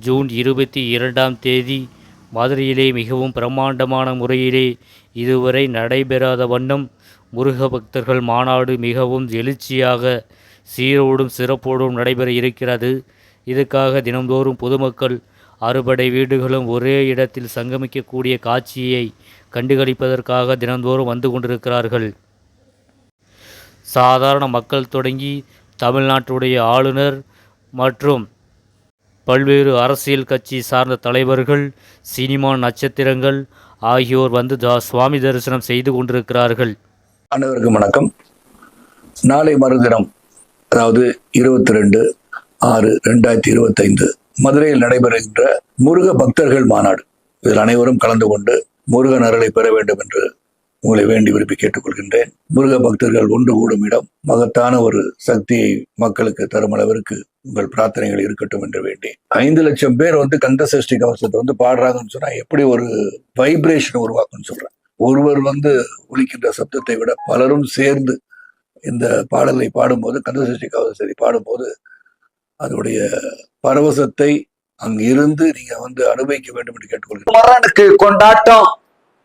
June இருபத்தி இரண்டாம் தேதி மதுரையிலே மிகவும் பிரம்மாண்டமான முறையிலே இதுவரை நடைபெறாத வண்ணம் முருக பக்தர்கள் மாநாடு மிகவும் எழுச்சியாக சீரோடும் சிறப்போடும் நடைபெற இருக்கிறது. இதுக்காக தினந்தோறும் பொதுமக்கள் அறுபடை வீடுகளும் ஒரே இடத்தில் சங்கமிக்கக்கூடிய காட்சியை கண்டுகளிப்பதற்காக தினந்தோறும் வந்து கொண்டிருக்கிறார்கள். சாதாரண மக்கள் தொடங்கி தமிழ்நாட்டுடைய ஆளுநர் மற்றும் பல்வேறு அரசியல் கட்சி சார்ந்த தலைவர்கள் சினிமா நட்சத்திரங்கள் ஆகியோர் வந்து தா சுவாமி தரிசனம் செய்து கொண்டிருக்கிறார்கள். அனைவருக்கும் வணக்கம். நாளை மறுதினம் அதாவது இருபத்தி ரெண்டு ஆறு ரெண்டாயிரத்தி இருபத்தைந்து மதுரையில் நடைபெறுகின்ற முருக பக்தர்கள் மாநாடு. இதில் அனைவரும் கலந்து கொண்டு முருகன் அருளை பெற வேண்டும் என்று உங்களை வேண்டி விரும்பி கேட்டுக்கொள்கின்றேன். முருக பக்தர்கள் ஒன்று கூடும் இடம் மகத்தான ஒரு சக்தியை மக்களுக்கு தரும் அளவிற்கு உங்கள் பிரார்த்தனைகள் இருக்கட்டும் என்று வேண்டி ஐந்து லட்சம் பேர் வந்து கந்த சஷ்டி கவசத்தை வந்து பாடுறாங்கன்னு சொன்னா எப்படி ஒரு வைப்ரேஷன் உருவாக்கும்னு சொல்றேன். ஒருவர் வந்து ஒலிக்கின்ற சப்தத்தை விட பலரும் சேர்ந்து இந்த பாடலை பாடும்போது கந்தசஷ்டி கவசத்தை பாடும்போது அதனுடைய பரவசத்தை அங்கிருந்து நீங்க வந்து அனுபவிக்க வேண்டும் என்று கேட்டுக்கொள்கிறேன். கொண்டாட்டம்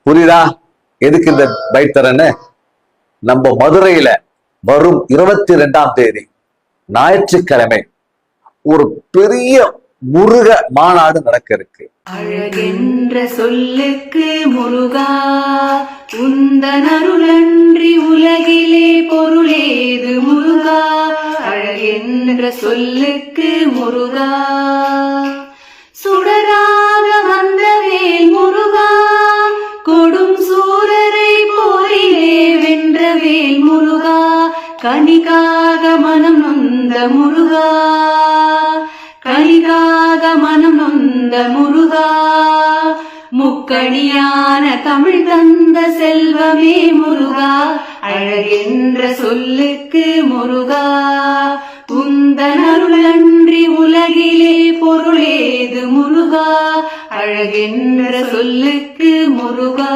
புரியுதா? எதுக்கு இந்த பைட் தரேன்னு நம்ம மதுரையில வரும் இருபத்தி ரெண்டாம் தேதி ஞாயிற்றுக்கிழமை ஒரு பெரிய முருக மாநாடு நடக்க இருக்கு. அழகென்ற சொல்லுக்கு முருகா உந்தன் அருளன்றி உலகிலே பொருளேது முருகா அழகென்ற சொல்லுக்கு முருகா. சுடரா கனிகாக மனம் நொந்த முருகா கனிகாக மனம் நொந்த முருகா முக்கணியான தமிழ் தந்த செல்வமே முருகா அழகென்ற சொல்லுக்கு முருகா. உந்தன் அருளன்றி உலகிலே பொருளேது முருகா அழகென்ற சொல்லுக்கு முருகா.